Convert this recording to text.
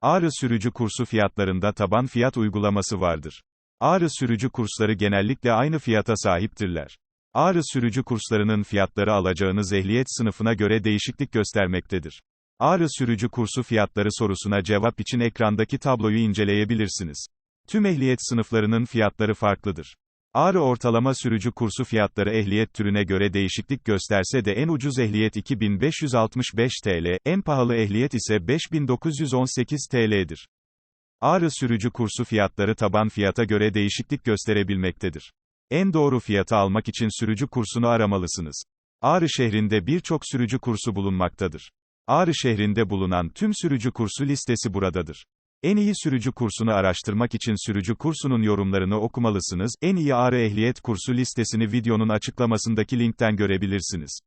Ağrı sürücü kursu fiyatlarında taban fiyat uygulaması vardır. Ağrı sürücü kursları genellikle aynı fiyata sahiptirler. Ağrı sürücü kurslarının fiyatları alacağınız ehliyet sınıfına göre değişiklik göstermektedir. Ağrı sürücü kursu fiyatları sorusuna cevap için ekrandaki tabloyu inceleyebilirsiniz. Tüm ehliyet sınıflarının fiyatları farklıdır. Ağrı ortalama sürücü kursu fiyatları ehliyet türüne göre değişiklik gösterse de en ucuz ehliyet 2565 TL, en pahalı ehliyet ise 5918 TL'dir. Ağrı sürücü kursu fiyatları taban fiyata göre değişiklik gösterebilmektedir. En doğru fiyatı almak için sürücü kursunu aramalısınız. Ağrı şehrinde birçok sürücü kursu bulunmaktadır. Ağrı şehrinde bulunan tüm sürücü kursu listesi buradadır. En iyi sürücü kursunu araştırmak için sürücü kursunun yorumlarını okumalısınız. En iyi Ağrı ehliyet kursu listesini videonun açıklamasındaki linkten görebilirsiniz.